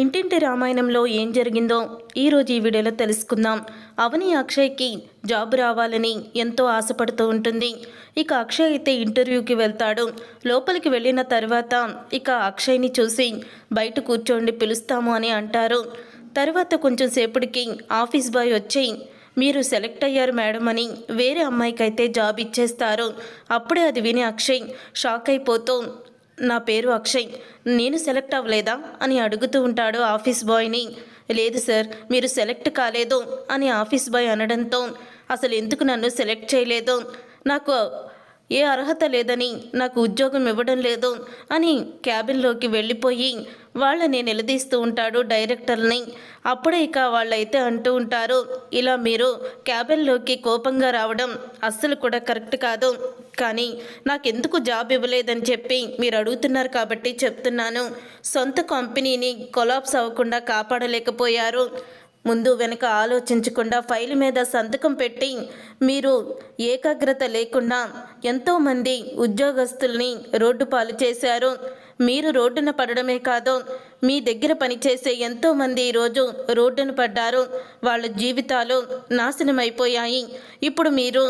ఇంటింటి రామాయణంలో ఏం జరిగిందో ఈరోజు ఈ వీడియోలో తెలుసుకుందాం. అవని అక్షయ్కి జాబ్ రావాలని ఎంతో ఆశపడుతూ ఉంటుంది. ఇక అక్షయ్ అయితే ఇంటర్వ్యూకి వెళ్తాడు. లోపలికి వెళ్ళిన తర్వాత ఇక అక్షయ్ని చూసి బయట కూర్చోండి పిలుస్తాము అని అంటారు. తర్వాత కొంచెం సేపటికి ఆఫీస్ బాయ్ వచ్చి మీరు సెలెక్ట్ అయ్యారు మేడం అని వేరే అమ్మాయికి అయితే జాబ్ ఇచ్చేస్తారు. అప్పుడే అది విని అక్షయ్ షాక్ అయిపోతూ నా పేరు అక్షయ్. నేను సెలెక్ట్ అవ్వలేదా? అని అడుగుతూ ఉంటాడు ఆఫీస్ బాయ్ని. లేదు సార్ మీరు సెలెక్ట్ కాలేదు అని ఆఫీస్ బాయ్ అనడంతో అసలు ఎందుకు నన్ను సెలెక్ట్ చేయలేదు? నాకు ఏ అర్హత లేదని నాకు ఉద్యోగం ఇవ్వడం లేదు అని క్యాబిన్లోకి వెళ్ళిపోయి వాళ్ళని నిలదీస్తూ ఉంటాడు డైరెక్టర్ని. అప్పుడే ఇక వాళ్ళైతే అంటూ ఉంటారు ఇలా మీరు క్యాబిన్లోకి కోపంగా రావడం అస్సలు కూడా కరెక్ట్ కాదు. కానీ నాకెందుకు జాబ్ ఇవ్వలేదని చెప్పి మీరు అడుగుతున్నారు కాబట్టి చెప్తున్నాను. సొంత కంపెనీని కొలాప్స్ అవ్వకుండా కాపాడలేకపోయారు. ముందు వెనక ఆలోచించకుండా ఫైల్ మీద సంతకం పెట్టి మీరు ఏకాగ్రత లేకుండా ఎంతోమంది ఉద్యోగస్తుల్ని రోడ్డు పాలు చేశారు. మీరు రోడ్డున పడడమే కాదు మీ దగ్గర పనిచేసే ఎంతోమంది ఈరోజు రోడ్డున పడ్డారు. వాళ్ళ జీవితాలు నాశనమైపోయాయి. ఇప్పుడు మీరు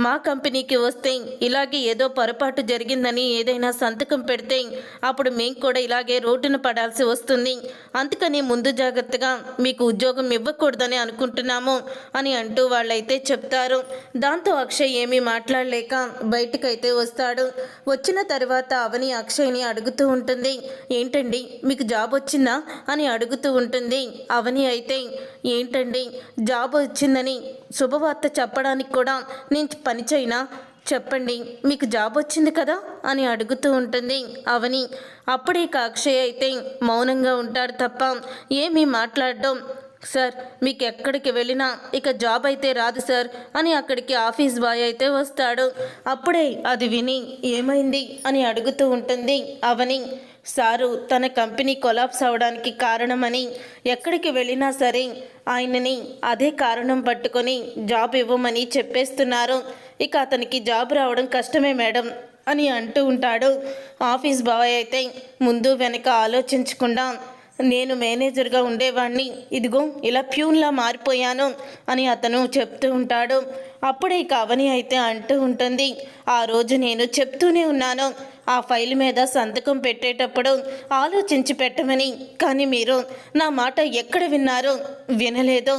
మా కంపెనీకి వస్తే ఇలాగే ఏదో పొరపాటు జరిగిందని ఏదైనా సంతకం పెడితే అప్పుడు మేము కూడా ఇలాగే రోడ్డున పడాల్సి వస్తుంది. అందుకని ముందు జాగ్రత్తగా మీకు ఉద్యోగం ఇవ్వకూడదని అనుకుంటున్నాము అని అంటూ వాళ్ళైతే చెప్తారు. దాంతో అక్షయ్ ఏమీ మాట్లాడలేక బయటకైతే వస్తాడు. వచ్చిన తర్వాత అవని అక్షయ్ని అడుగుతూ ఉంటుంది. ఏంటండి మీకు జాబ్ వచ్చిందా? అని అడుగుతూ ఉంటుంది. అవని అయితే ఏంటండి? జాబ్ వచ్చిందని శుభవార్త చెప్పడానికి కూడా నేను పనిచైనా చెప్పండి మీకు జాబ్ వచ్చింది కదా? అని అడుగుతూ ఉంటుంది అవని. అప్పుడే ఇక అక్షయ్ అయితే మౌనంగా ఉంటాడు తప్ప ఏమీ మాట్లాడడం. సార్ మీకు ఎక్కడికి వెళ్ళినా ఇక జాబ్ అయితే రాదు సార్ అని అక్కడికి ఆఫీస్ బాయ్ అయితే వస్తాడు. అప్పుడే అది విని ఏమైంది అని అడుగుతూ ఉంటుంది అవని. సారు తన కంపెనీ కొలాప్స్ అవడానికి కారణమని ఎక్కడికి వెళ్ళినా సరే ఆయనని అదే కారణం పట్టుకొని జాబ్ ఇవ్వమని చెప్పేస్తున్నారు. ఇక అతనికి జాబ్ రావడం కష్టమే మేడం అని అంటూ ఉంటాడు. ఆఫీస్ బాయ్ అయితే ముందు వెనక ఆలోచించకుండా నేను మేనేజర్గా ఉండేవాడిని ఇదిగో ఇలా ప్యూన్లా మారిపోయాను అని అతను చెప్తూ ఉంటాడు. అప్పుడే ఇక అవని అయితే అంటూ ఉంటుంది. ఆ రోజు నేను చెప్తూనే ఉన్నాను. ఆ ఫైల్ మీద సంతకం పెట్టేటప్పుడు ఆలోచించి పెట్టమని. కానీ మీరు నా మాట ఎక్కడ విన్నారు? వినలేదు.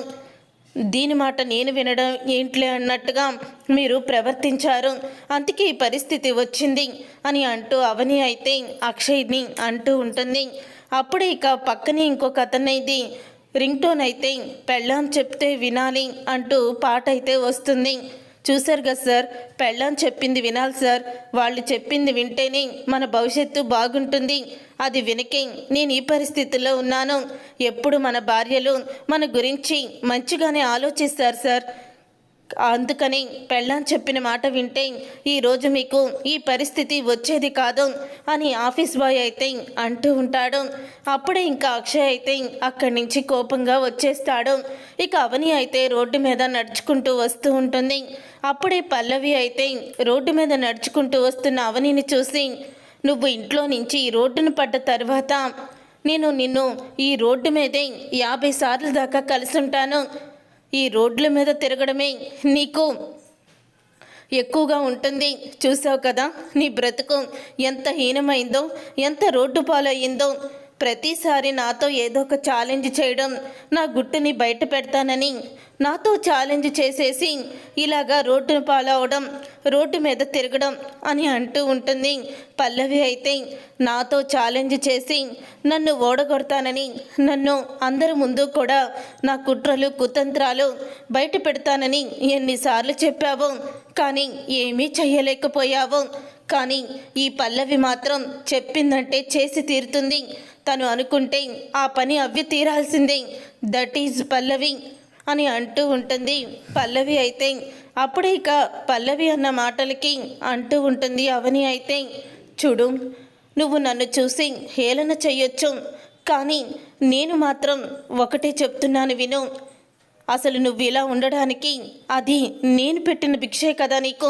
దీని మాట నేను వినడం ఏంట్లే అన్నట్టుగా మీరు ప్రవర్తించారు. అందుకే ఈ పరిస్థితి వచ్చింది అని అంటూ అవని అయితే అక్షయ్ని అంటూ ఉంటుంది. అప్పుడు ఇక పక్కనే ఇంకొక అతనైతే రింగ్ టోన్ అయితే పెళ్ళాం చెప్తే వినాలి అంటూ పాట అయితే వస్తుంది. చూశారు కదా సార్ పెళ్ళాం చెప్పింది వినాలి సార్. వాళ్ళు చెప్పింది వింటేనే మన భవిష్యత్తు బాగుంటుంది. అది వినకే నేను ఈ పరిస్థితుల్లో ఉన్నాను. ఎప్పుడు మన భార్యలు మన గురించి మంచిగానే ఆలోచిస్తారు సార్. అందుకని పెళ్ళాం చెప్పిన మాట వింటే ఈరోజు మీకు ఈ పరిస్థితి వచ్చేది కాదు అని ఆఫీస్ బాయ్ అయితే అంటూ ఉంటాడు. అప్పుడే ఇంకా అక్షయ్ అయితే అక్కడి నుంచి కోపంగా వచ్చేస్తాడు. ఇక అవని అయితే రోడ్డు మీద నడుచుకుంటూ వస్తూ ఉంటుంది. అప్పుడే పల్లవి అయితే రోడ్డు మీద నడుచుకుంటూ వస్తున్న అవనిని చూసి నువ్వు ఇంట్లో నుంచి ఈ రోడ్డును పడ్డ తర్వాత నేను నిన్ను ఈ రోడ్డు మీదే యాభై సార్లు దాకా కలిసి ఉంటాను ఈ రోడ్ల మీద తిరగడమే నీకు ఎక్కువగా ఉంటుంది. చూసావు కదా నీ బ్రతుకు ఎంత హీనమైందో ఎంత రోడ్డు పాలయ్యిందో. ప్రతిసారి నాతో ఏదో ఒక ఛాలెంజ్ చేయడం నా గుట్టుని బయట పెడతానని నాతో ఛాలెంజ్ చేసేసి ఇలాగా రోడ్డును పాలవడం రోడ్డు మీద తిరగడం అని అంటూ ఉంటుంది. పల్లవి అయితే నాతో ఛాలెంజ్ చేసి నన్ను ఓడగొడతానని నన్ను అందరి ముందు కూడా నా కుట్రలు కుతంత్రాలు బయట పెడతానని ఎన్నిసార్లు చెప్పావు. కానీ ఏమీ చెయ్యలేకపోయావు. కానీ ఈ పల్లవి మాత్రం చెప్పిందంటే చేసి తీరుతుంది. తను అనుకుంటే ఆ పని అవ్వి తీరాల్సిందే. దట్ ఈజ్ పల్లవి అని అంటూ ఉంటుంది. పల్లవి అయితే అప్పుడే ఇక పల్లవి అన్న మాటలకి అంటూ ఉంటుంది అవని అయితే. చూడు నువ్వు నన్ను చూసి హేళన చెయ్యొచ్చు కానీ నేను మాత్రం ఒకటే చెప్తున్నాను విను. అసలు నువ్వు ఇలా ఉండడానికి అది నేను పెట్టిన భిక్షే కదా నీకు?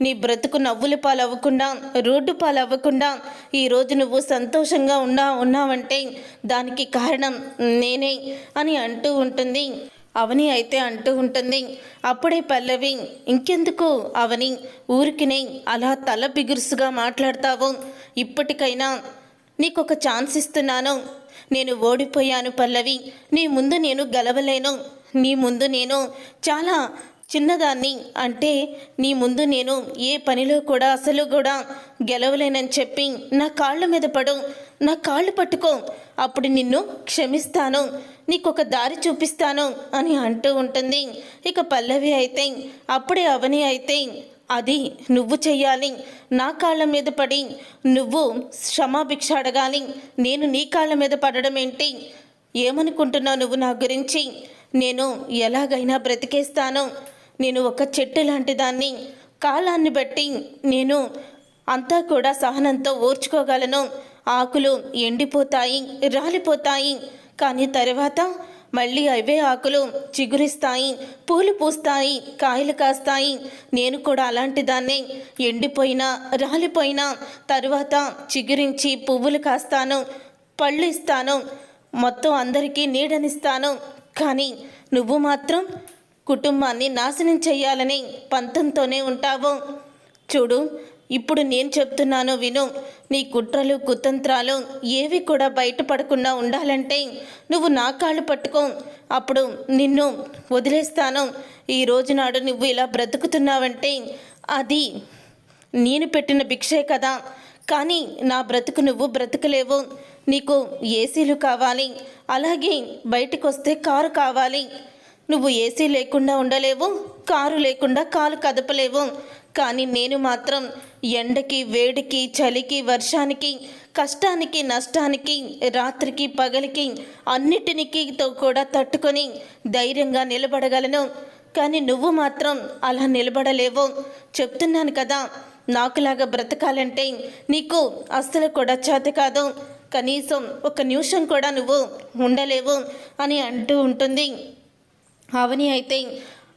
నీ బ్రతుకు నవ్వుల పాలవ్వకుండా రోడ్డు పాలవ్వకుండా ఈరోజు నువ్వు సంతోషంగా ఉన్నా ఉన్నావంటే దానికి కారణం నేనే అని అంటూ ఉంటుంది. అవని అయితే అంటూ ఉంటుంది. అప్పుడే పల్లవి ఇంకెందుకు అవని? ఊరికినే అలా తల బిగురుసుగా మాట్లాడతావు. ఇప్పటికైనా నీకు ఒక ఛాన్స్ ఇస్తున్నాను. నేను ఓడిపోయాను పల్లవి. నీ ముందు నేను గెలవలేను. నీ ముందు నేను చాలా చిన్నదాన్ని అంటే నీ ముందు నేను ఏ పనిలో కూడా అసలు కూడా గెలవలేనని చెప్పి నా కాళ్ళ మీద పడు. నా కాళ్ళు పట్టుకో. అప్పుడు నిన్ను క్షమిస్తాను. నీకు ఒక దారి చూపిస్తాను అని అంటూ ఉంటుంది. ఇక పల్లవి అయితే అప్పుడే అవని అయితే అది నువ్వు చెయ్యాలి. నా కాళ్ళ మీద పడి నువ్వు క్షమాభిక్ష అడగాలి. నేను నీ కాళ్ళ మీద పడడం ఏంటి? ఏమనుకుంటున్నావు నువ్వు నా గురించి? నేను ఎలాగైనా బ్రతికేస్తాను. నేను ఒక చెట్టు లాంటి దాన్ని కాలాన్ని బట్టి నేను అంతా కూడా సహనంతో ఓర్చుకోగలను. ఆకులు ఎండిపోతాయి రాలిపోతాయి. కానీ తర్వాత మళ్ళీ అవే ఆకులు చిగురిస్తాయి పూలు పూస్తాయి కాయలు కాస్తాయి. నేను కూడా అలాంటి దాన్నే ఎండిపోయినా రాలిపోయినా తర్వాత చిగురించి పువ్వులు కాస్తాను పళ్ళు ఇస్తాను మొత్తం అందరికీ నీడనిస్తాను. కానీ నువ్వు మాత్రం కుటుంబాన్ని నాశనం చెయ్యాలని పంతంతోనే ఉంటావు. చూడు ఇప్పుడు నేను చెప్తున్నాను విను. నీ కుట్రలు కుతంత్రాలు ఏవి కూడా బయటపడకుండా ఉండాలంటే నువ్వు నా కాళ్ళు పట్టుకో. అప్పుడు నిన్ను వదిలేస్తాను. ఈ రోజు నాడు నువ్వు ఇలా బ్రతుకుతున్నావంటే అది నేను పెట్టిన భిక్షే కదా. కానీ నా బ్రతుకు నువ్వు బ్రతకలేవు. నీకు ఏసీలు కావాలి. అలాగే బయటకు వస్తే కారు కావాలి. నువ్వు ఏసీ లేకుండా ఉండలేవు కారు లేకుండా కాలు కదపలేవు. కానీ నేను మాత్రం ఎండకి వేడికి చలికి వర్షానికి కష్టానికి నష్టానికి రాత్రికి పగలికి అన్నిటినీతో కూడా తట్టుకొని ధైర్యంగా నిలబడగలను. కానీ నువ్వు మాత్రం అలా నిలబడలేవు. చెప్తున్నాను కదా నాకులాగా బ్రతకాలంటే నీకు అస్సలు కూడా చేత కాదు. కనీసం ఒక నిమిషం కూడా నువ్వు ఉండలేవు అని అంటూ ఉంటుంది. అవని అయితే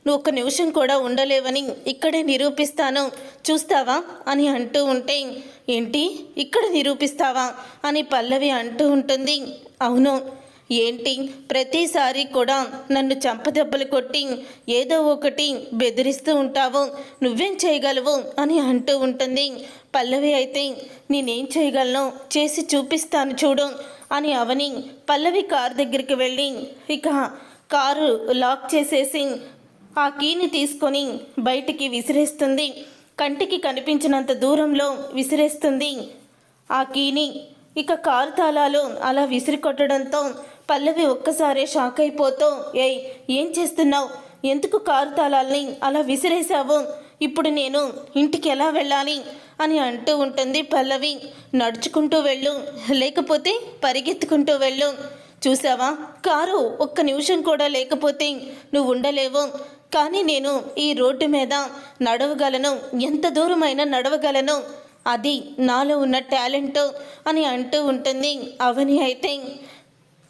నువ్వు ఒక్క నిమిషం కూడా ఉండలేవని ఇక్కడే నిరూపిస్తాను. చూస్తావా? అని అంటూ ఉంటే ఏంటి? ఇక్కడ నిరూపిస్తావా? అని పల్లవి అంటూ ఉంటుంది. అవును. ఏంటి? ప్రతిసారి కూడా నన్ను చంపదెబ్బలు కొట్టి ఏదో ఒకటి బెదిరిస్తూ ఉంటావు. నువ్వేం చేయగలవు? అని అంటూ ఉంటుంది. పల్లవి అయితే నేనేం చేయగలను? చేసి చూపిస్తాను చూడు అని అవని పల్లవి కారు దగ్గరికి వెళ్ళి ఇక కారు లాక్ చేసేసి ఆ కీని తీసుకొని బయటికి విసిరేస్తుంది. కంటికి కనిపించినంత దూరంలో విసిరేస్తుంది ఆ కీని. ఇక కారు తాళాలు అలా విసిరి కొట్టడంతో పల్లవి ఒక్కసారే షాక్ అయిపోతూ ఏయ్ ఏం చేస్తున్నావు? ఎందుకు కారు తాళాలని అలా విసిరేశావు? ఇప్పుడు నేను ఇంటికి ఎలా వెళ్ళాలి? అని అంటూ ఉంటుంది పల్లవి. నడుచుకుంటూ వెళ్ళు లేకపోతే పరిగెత్తుకుంటూ వెళ్ళు. చూసావా? కారు ఒక్క నిమిషం కూడా లేకపోతే నువ్వు ఉండలేవు. కానీ నేను ఈ రోడ్డు మీద నడవగలను. ఎంత దూరమైనా నడవగలను. అది నాలో ఉన్న టాలెంట్ అని అంటూ ఉంటుంది అవని అయితే.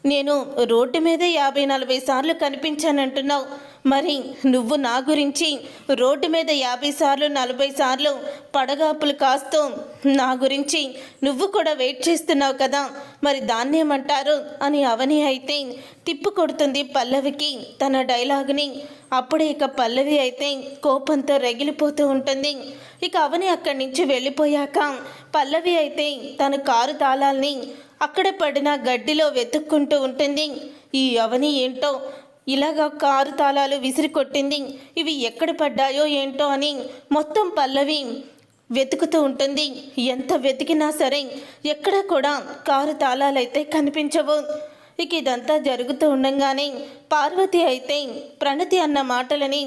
నేను రోడ్డు మీద యాభై నలభై సార్లు కనిపించానంటున్నావు. మరి నువ్వు నా గురించి రోడ్డు మీద యాభై సార్లు నలభై సార్లు పడగాపులు కాస్తూ నా గురించి నువ్వు కూడా వెయిట్ చేస్తున్నావు కదా. మరి దాన్నేమంటారు అని అవని అయితే తిప్పు కొడుతుంది పల్లవికి. తన డైలాగ్ని అప్పుడే ఇక పల్లవి అయితే కోపంతో రగిలిపోతూ ఉంటుంది. ఇక అవని అక్కడి నుంచి వెళ్ళిపోయాక పల్లవి అయితే తన కారు తాళాల్ని అక్కడ పడిన గడ్డిలో వెతుక్కుంటూ ఉంటుంది. ఈ అవని ఏంటో ఇలాగా కారు తాళాలు విసిరి కొట్టింది. ఇవి ఎక్కడ పడ్డాయో ఏంటో అని మొత్తం పల్లవి వెతుకుతూ ఉంటుంది. ఎంత వెతికినా సరే ఎక్కడ కూడా కారు తాళాలైతే కనిపించవు. ఇక ఇదంతా జరుగుతూ ఉండగానే పార్వతి అయితే ప్రణతి అన్న మాటలని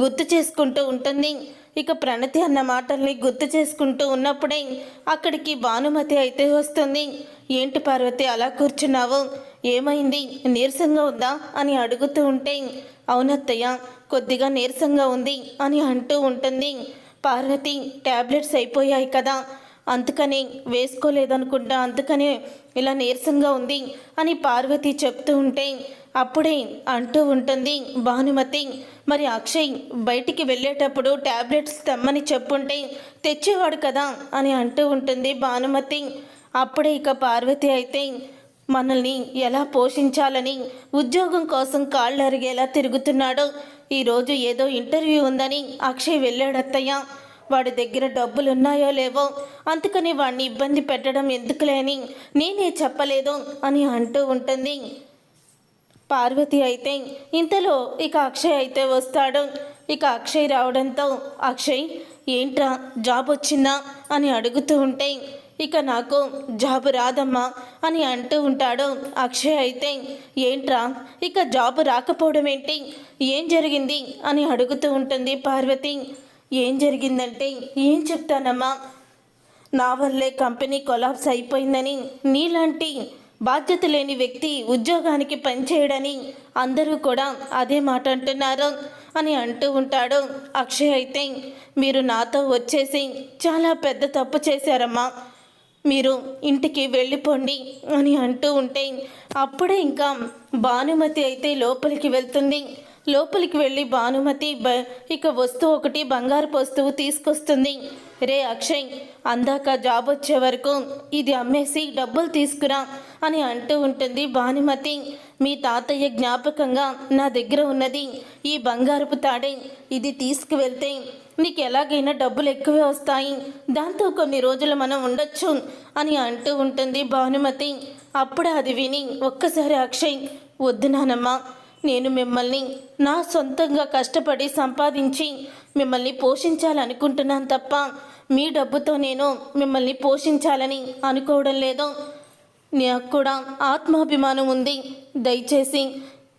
గుర్తు చేసుకుంటూ ఉంటుంది. ఇక ప్రణతి అన్న మాటల్ని గుర్తు చేసుకుంటూ ఉన్నప్పుడే అక్కడికి భానుమతి అయితే వస్తుంది. ఏంటి పార్వతి అలా కూర్చున్నావు? ఏమైంది? నీరసంగా ఉందా? అని అడుగుతూ ఉంటే అవునత్తయ్య కొద్దిగా నీరసంగా ఉంది అని అంటూ ఉంటుంది. పార్వతి ట్యాబ్లెట్స్ అయిపోయాయి కదా. అందుకని వేసుకోలేదనుకుంటా అందుకనే ఇలా నీరసంగా ఉంది అని పార్వతి చెప్తూ ఉంటే అప్పుడే అంటూ ఉంటుంది భానుమతి మరి అక్షయ్ బయటికి వెళ్ళేటప్పుడు ట్యాబ్లెట్స్ తెమ్మని చెప్పుంటే తెచ్చేవాడు కదా అని అంటూ ఉంటుంది భానుమతి. అప్పుడే ఇక పార్వతి అయితే మనల్ని ఎలా పోషించాలని ఉద్యోగం కోసం కాళ్ళు అరిగేలా తిరుగుతున్నాడు ఈరోజు ఏదో ఇంటర్వ్యూ ఉందని అక్షయ్ వెళ్ళాడత్తయ్య వాడి దగ్గర డబ్బులు ఉన్నాయో లేవో అందుకని వాడిని ఇబ్బంది పెట్టడం ఎందుకులేని నేనే చెప్పలేదు అని అంటూ ఉంటుంది. పార్వతి అయితే ఇంతలో ఇక అక్షయ్ అయితే వస్తాడు. ఇక అక్షయ్ రావడంతో అక్షయ్ ఏంట్రా జాబ్ వచ్చిందా? అని అడుగుతూ ఉంటే ఇక నాకు జాబ్ రాదమ్మా అని అంటూ ఉంటాడు అక్షయ్ అయితే ఏంట్రా? ఇక జాబ్ రాకపోవడం ఏంటి? ఏం జరిగింది? అని అడుగుతూ ఉంటుంది పార్వతి. ఏం జరిగిందంటే ఏం చెప్తానమ్మా? నా వల్లే కంపెనీ కొలాప్స్ అయిపోయిందని నీలాంటి బాధ్యత లేని వ్యక్తి ఉద్యోగానికి పనిచేయడని అందరూ కూడా అదే మాట అంటున్నారు అని అంటూ ఉంటాడు అక్షయ్ అయితే. మీరు నాతో వచ్చేసి చాలా పెద్ద తప్పు చేశారమ్మా. మీరు ఇంటికి వెళ్ళిపోండి అని అంటూ ఉంటే అప్పుడే ఇంకా భానుమతి అయితే లోపలికి వెళ్తుంది. లోపలికి వెళ్ళి భానుమతి బ ఇక వస్తువు ఒకటి బంగారపు వస్తువు తీసుకొస్తుంది. రే అక్షయ్ అందాక జాబ్ వచ్చే వరకు ఇది అమ్మేసి డబ్బులు తీసుకురా అని అంటూ ఉంటుంది భానుమతి. మీ తాతయ్య జ్ఞాపకంగా నా దగ్గర ఉన్నది ఈ బంగారపు తాడే ఇది తీసుకువెళ్తే నీకు ఎలాగైనా డబ్బులు ఎక్కువే వస్తాయి. దాంతో కొన్ని రోజులు మనం ఉండొచ్చు అని అంటూ ఉంటుంది భానుమతి. అప్పుడే అది విని ఒక్కసారి అక్షయ్ వద్దు నానమ్మా నేను మిమ్మల్ని నా సొంతంగా కష్టపడి సంపాదించి మిమ్మల్ని పోషించాలనుకుంటున్నాను తప్ప మీ డబ్బుతో నేను మిమ్మల్ని పోషించాలని అనుకోవడం లేదు. నాకు కూడా ఆత్మాభిమానం ఉంది. దయచేసి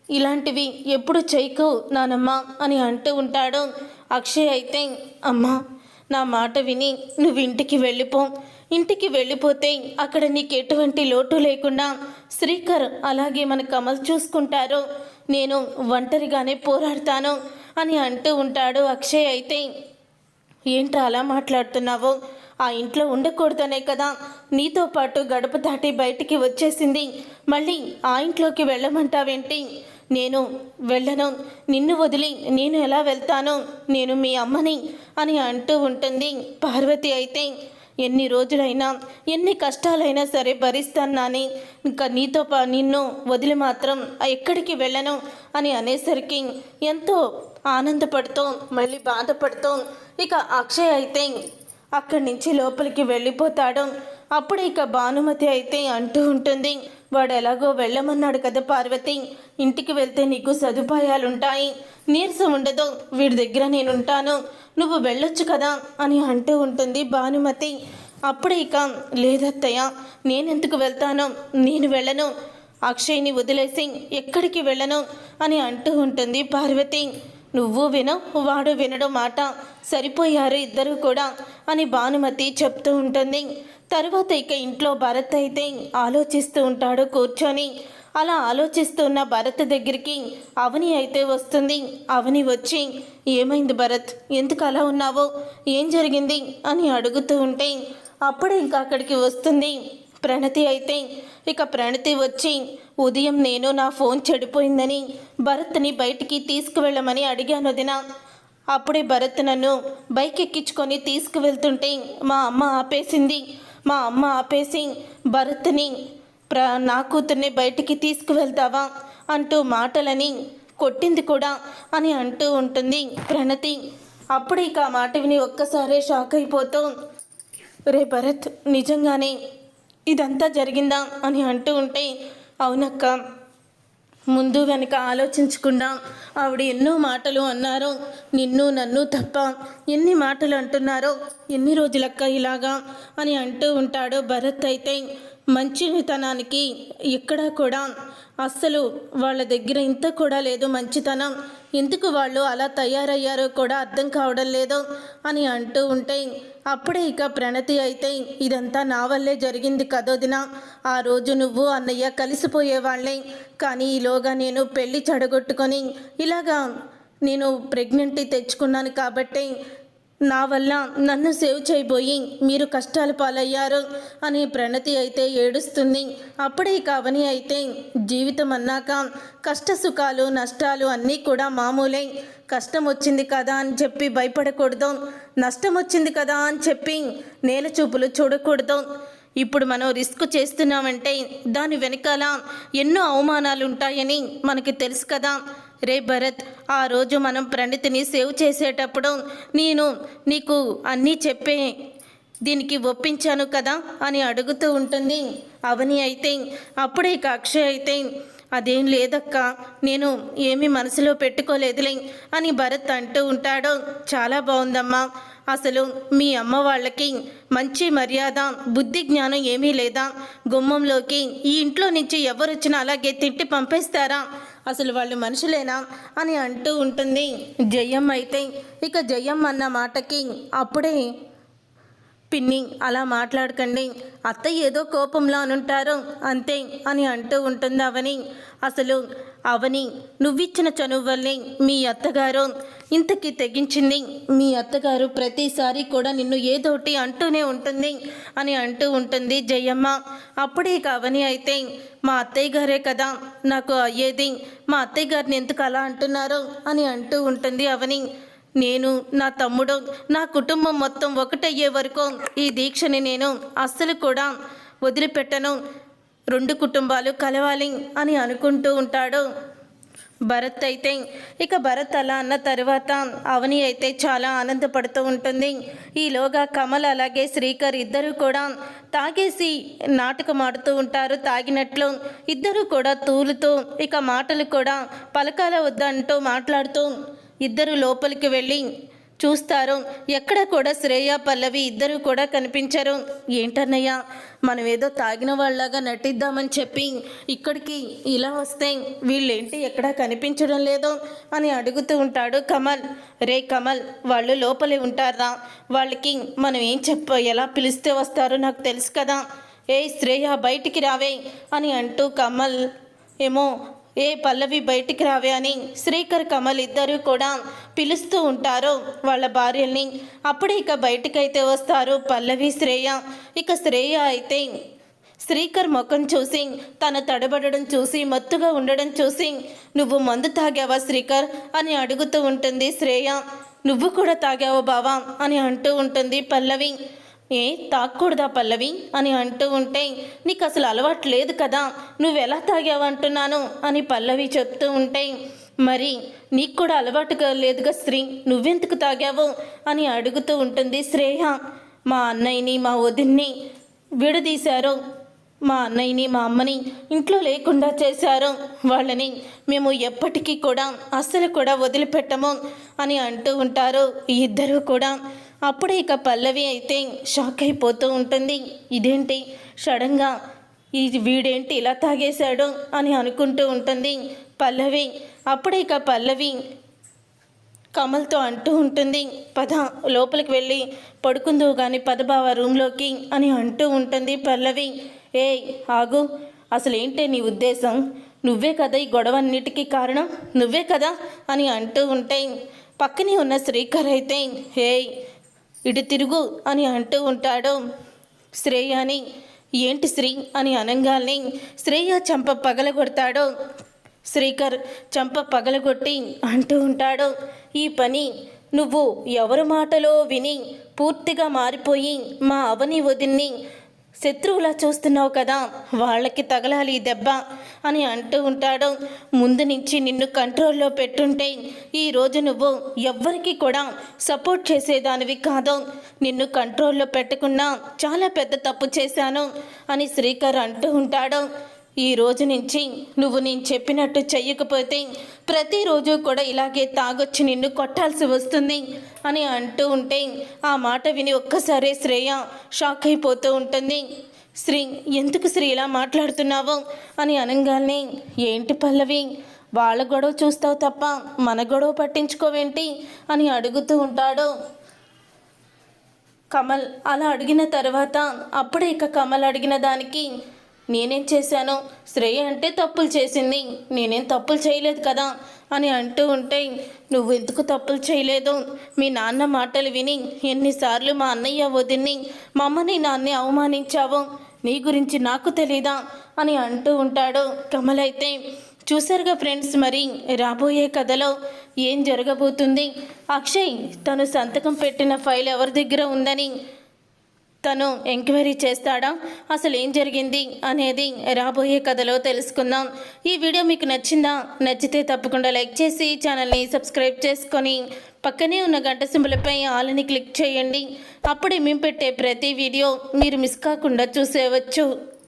ఇలాంటివి ఎప్పుడు చేయకు నానమ్మ అని అంటూ ఉంటాడు. అక్షయ్ అయితే అమ్మా నా మాట విని నువ్వు ఇంటికి వెళ్ళిపో. ఇంటికి వెళ్ళిపోతే అక్కడ నీకు ఎటువంటి లోటు లేకుండా శ్రీకర్ అలాగే మన కమల్ చూసుకుంటారు. నేను ఒంటరిగానే పోరాడతాను అని అంటూ ఉంటాడు అక్షయ్ అయితే. ఏంట్రా అలా మాట్లాడుతున్నావు? ఆ ఇంట్లో ఉండకూడదనే కదా. నీతో పాటు గడప దాటి బయటికి వచ్చేసింది. మళ్ళీ ఆ ఇంట్లోకి వెళ్ళమంటావేంటి? నేను వెళ్ళను. నిన్ను వదిలి నేను ఎలా వెళ్తాను? నేను మీ అమ్మని అని అంటూ ఉంటుంది. పార్వతి అయితే ఎన్ని రోజులైనా ఎన్ని కష్టాలైనా సరే భరిస్తాను నాని ఇంకా నీతో పా నిన్ను వదిలి మాత్రం ఎక్కడికి వెళ్ళను అని అనేసరికి ఎంతో ఆనందపడుతూ మళ్ళీ బాధపడుతూ ఇక అక్షయ్ అయితే అక్కడి నుంచి లోపలికి వెళ్ళిపోతాడు. అప్పుడు ఇక భానుమతి అయితే అంటూ ఉంటుంది వాడు ఎలాగో వెళ్ళమన్నాడు కదా పార్వతి? ఇంటికి వెళ్తే నీకు సదుపాయాలుంటాయి. నీరసం ఉండదు. వీడి దగ్గర నేనుంటాను. నువ్వు వెళ్ళొచ్చు కదా అని అంటూ ఉంటుంది భానుమతి. అప్పుడే ఇక లేదత్తయ్య నేనెందుకు వెళ్తాను? నేను వెళ్ళను. అక్షయ్ని వదిలేసి ఎక్కడికి వెళ్ళను? అని అంటూ ఉంటుంది పార్వతి. నువ్వు విను వాడు వినడం మాట. సరిపోయారు ఇద్దరు కూడా అని భానుమతి చెప్తూ ఉంటుంది. తర్వాత ఇక ఇంట్లో భరత్ అయితే ఆలోచిస్తూ ఉంటాడు కూర్చొని. అలా ఆలోచిస్తున్న భరత్ దగ్గరికి అవని అయితే వస్తుంది. అవని వచ్చి ఏమైంది భరత్? ఎందుకు అలా ఉన్నావో? ఏం జరిగింది? అని అడుగుతూ ఉంటే అప్పుడు ఇంకా అక్కడికి వస్తుంది. ప్రణతి అయితే ఇక ప్రణతి వచ్చి ఉదయం నేను నా ఫోన్ చెడిపోయిందని భరత్ని బయటికి తీసుకువెళ్ళమని అడిగాను వదిన. అప్పుడే భరత్ నన్ను బైక్ ఎక్కించుకొని తీసుకువెళ్తుంటే మా అమ్మ ఆపేసింది. మా అమ్మ ఆపేసి భరత్ని ప్ర నా కూతుర్ని బయటికి తీసుకువెళ్తావా? అంటూ మాటలని కొట్టింది కూడా అని అంటూ ఉంటుంది ప్రణతి. అప్పుడు ఇక ఆ మాట విని ఒక్కసారే షాక్ అయిపోతూ రే భరత్ నిజంగానే ఇదంతా జరిగిందా? అని అంటూ ఉంటే అవునక్క. ముందు వెనక ఆలోచించకుండా ఆవిడ ఎన్నో మాటలు అన్నారు. నిన్ను నన్ను తప్ప ఎన్ని మాటలు అంటున్నారో ఎన్ని రోజులక్క ఇలాగా? అని అంటూ ఉంటాడు భరత్ అయితే. మంచితనానికి ఎక్కడా కూడా అస్సలు వాళ్ళ దగ్గర ఇంత కూడా లేదు మంచితనం. ఎందుకు వాళ్ళు అలా తయారయ్యారో కూడా అర్థం కావడం లేదు అని అంటూ ఉంటే అప్పుడే ఇక ప్రణతి అయితే ఇదంతా నా వల్లే జరిగింది కదోదిన ఆ రోజు నువ్వు అన్నయ్య కలిసిపోయేవాళ్ళే కానీ ఈలోగా నేను పెళ్ళి చెడగొట్టుకొని ఇలాగా నేను ప్రెగ్నెంటీ తెచ్చుకున్నాను కాబట్టి నా వల్ల నన్ను సేవ్ చేయబోయి మీరు కష్టాలు పాలయ్యారు అని ప్రణతి అయితే ఏడుస్తుంది. అప్పుడే కావని అయితే జీవితం అన్నాక కష్ట సుఖాలు నష్టాలు అన్నీ కూడా మామూలే. కష్టం వచ్చింది కదా అని చెప్పి భయపడకూడదు. నష్టం వచ్చింది కదా అని చెప్పి నేల చూపులు చూడకూడదు. ఇప్పుడు మనం రిస్క్ చేస్తున్నామంటే దాని వెనకాల ఎన్నో అవమానాలు ఉంటాయని మనకి తెలుసు కదా. రే భరత్ ఆ రోజు మనం ప్రణితిని సేవ్ చేసేటప్పుడు నేను నీకు అన్నీ చెప్పే దీనికి ఒప్పించాను కదా అని అడుగుతూ ఉంటుంది. అవని అయితే అప్పుడే ఇక అక్షయ్ అయితే అదేం లేదక్క నేను ఏమీ మనసులో పెట్టుకోలేదులే అని భరత్ అంటూ ఉంటాడు. చాలా బాగుందమ్మా అసలు మీ అమ్మ వాళ్ళకి మంచి మర్యాద బుద్ధి జ్ఞానం ఏమీ లేదా? గుమ్మంలోకి ఈ ఇంట్లో నుంచి ఎవరు వచ్చినా అలాగే తిట్టి పంపేస్తారా? అసలు వాళ్ళు మనుషులేనా అని అంటూ ఉంటుంది. జయం అయితే ఇక జయం అన్న మాటకి అప్పుడే పిన్ని అలా మాట్లాడకండి. అత్త ఏదో కోపంలో అనుంటారు అంతే అని అంటూ ఉంటుంది అవని. అసలు అవని నువ్విచ్చిన చనువు వల్లే మీ అత్తగారు ఇంతకి తెగించింది. మీ అత్తగారు ప్రతిసారి కూడా నిన్ను ఏదోటి అంటూనే ఉంటుంది అని అంటూ ఉంటుంది జయమ్మ. అప్పుడే కావని అయితే మా అత్తయ్య గారే కదా నాకు అయ్యేది. మా అత్తయ్య గారిని ఎందుకు అలా అంటున్నారు అని అంటూ ఉంటుంది అవని. నేను నా తమ్ముడు నా కుటుంబం మొత్తం ఒకటయ్యే వరకు ఈ దీక్షని నేను అస్సలు కూడా వదిలిపెట్టను. రెండు కుటుంబాలు కలవాలి అని అనుకుంటూ ఉంటాడు. భరత్ అయితే ఇక భరత్ అలా అన్న తర్వాత అవని అయితే చాలా ఆనందపడుతూ ఉంటుంది. ఈలోగా కమల్ అలాగే శ్రీకర్ ఇద్దరు కూడా తాగేసి నాటకం ఆడుతూ ఉంటారు. తాగినట్లు ఇద్దరు కూడా తూలుతూ ఇక మాటలు కూడా పలకాల వద్దంటూ మాట్లాడుతూ ఇద్దరు లోపలికి వెళ్ళి చూస్తారు. ఎక్కడ కూడా శ్రేయ పల్లవి ఇద్దరు కూడా కనిపించరు. ఏంటన్నయ్య మనం ఏదో తాగిన వాళ్ళలాగా నటిద్దామని చెప్పి ఇక్కడికి ఇలా వస్తే వీళ్ళేంటి ఎక్కడా కనిపించడం లేదు? అని అడుగుతూ ఉంటాడు కమల్. రే కమల్ వాళ్ళు లోపలే ఉంటారా? వాళ్ళకి మనం ఏం చెప్ప ఎలా పిలిస్తే వస్తారో నాకు తెలుసు కదా. ఏ శ్రేయ బయటికి రావే అని అంటూ కమల్ ఏమో ఏ పల్లవి బయటికి రావే అని శ్రీకర్ కమల్ ఇద్దరూ కూడా పిలుస్తూ ఉంటారు వాళ్ళ భార్యల్ని. అప్పుడే ఇక బయటికైతే వస్తారు పల్లవి శ్రేయ. ఇక శ్రేయ అయితే శ్రీకర్ ముఖం చూసి తన తడబడడం చూసి మత్తుగా ఉండడం చూసి నువ్వు మందు తాగావా శ్రీకర్? అని అడుగుతూ ఉంటుంది శ్రేయ. నువ్వు కూడా తాగావు బావా? అని అంటూ ఉంటుంది పల్లవి. ఏ తాక్కూడదా పల్లవి? అని అంటూ ఉంటే నీకు అసలు అలవాటు లేదు కదా నువ్వెలా తాగావు అంటున్నాను? అని పల్లవి చెప్తూ ఉంటే మరి నీకు కూడా అలవాటుగా లేదుగా స్త్రీ నువ్వెందుకు తాగావు? అని అడుగుతూ ఉంటుంది శ్రేయ. మా అన్నయ్యని మా వదిన్ని విడదీశారు. మా అన్నయ్యని మా అమ్మని ఇంట్లో లేకుండా చేశారు. వాళ్ళని మేము ఎప్పటికీ కూడా అస్సలు కూడా వదిలిపెట్టము అని అంటూ ఉంటారు ఈ ఇద్దరూ కూడా. అప్పుడు ఇక పల్లవి అయితే షాక్ అయిపోతూ ఉంటుంది. ఇదేంటి? సడన్గా ఈ వీడేంటి ఇలా తాగేశాడు అని అనుకుంటూ ఉంటుంది పల్లవి. అప్పుడు ఇక పల్లవి కమల్తో అంటూ ఉంటుంది పద లోపలికి వెళ్ళి పడుకుందువు కానీ పదబావ రూమ్లోకి అని అంటూ ఉంటుంది పల్లవి. ఏ ఆగు అసలు ఏంటే నీ ఉద్దేశం? నువ్వే కదా ఈ గొడవన్నిటికీ కారణం? నువ్వే కదా? అని అంటూ ఉంటే పక్కనే ఉన్న శ్రీకర్ అయితే హేయ్ ఇటు తిరుగు అని అంటూ ఉంటాడు. శ్రేయాని ఏంటి శ్రీ? అని అనంగాల్ని శ్రేయ చంప పగలగొడతాడు. శ్రీకర్ చంప పగలగొట్టి అంటూ ఉంటాడు. ఈ పని నువ్వు ఎవరి మాటలో విని పూర్తిగా మారిపోయి మా అవని వదిన్ని శత్రువులా చూస్తున్నావు కదా వాళ్ళకి తగలాలి ఈ దెబ్బ అని అంటూ ఉంటాడు. ముందు నుంచి నిన్ను కంట్రోల్లో పెట్టుంటే ఈరోజు నువ్వు ఎవ్వరికి కూడా సపోర్ట్ చేసేదానివి కాదు. నిన్ను కంట్రోల్లో పెట్టకుండా చాలా పెద్ద తప్పు చేశాను అని శ్రీకర్ అంటూ ఉంటాడు. ఈ రోజు నుంచి నువ్వు నేను చెప్పినట్టు చెయ్యకపోతే ప్రతిరోజు కూడా ఇలాగే తాగొచ్చి నిన్ను కొట్టాల్సి వస్తుంది అని అంటూ ఉంటే ఆ మాట విని ఒక్కసారే శ్రేయ షాక్ అయిపోతూ ఉంటుంది. శ్రీ ఎందుకు శ్రీ ఇలా మాట్లాడుతున్నావు? అని అనగానే ఏంటి పల్లవి? వాళ్ళ గొడవ చూస్తావు తప్ప మన గొడవ పట్టించుకోవేంటి? అని అడుగుతూ ఉంటాడు. కమల్ అలా అడిగిన తర్వాత అప్పుడే ఇక కమల్ అడిగిన దానికి నేనేం చేశాను? శ్రేయ అంటే తప్పులు చేసింది. నేనేం తప్పులు చేయలేదు కదా? అని అంటూ ఉంటే నువ్వు ఎందుకు తప్పులు చేయలేదు? మీ నాన్న మాటలు విని ఎన్నిసార్లు మా అన్నయ్య వదిన్ని మమ్మని నాన్ని నాన్నే అవమానించావు? నీ గురించి నాకు తెలీదా? అని అంటూ ఉంటాడు కమల్ అయితే. చూసారుగా ఫ్రెండ్స్ మరి రాబోయే కథలో ఏం జరగబోతుంది? అక్షయ్ తను సంతకం పెట్టిన ఫైల్ ఎవరి దగ్గర ఉందని తను ఎంక్వైరీ చేస్తాడా? అసలు ఏం జరిగింది అనేది రాబోయే కథలో తెలుసుకుందాం. ఈ వీడియో మీకు నచ్చిందా? నచ్చితే తప్పకుండా లైక్ చేసి ఛానల్ని సబ్స్క్రైబ్ చేసుకొని పక్కనే ఉన్న గంట సింబలపై ఆలని క్లిక్ చేయండి. అప్పుడే మేము పెట్టే ప్రతి వీడియో మీరు మిస్ కాకుండా చూసేవచ్చు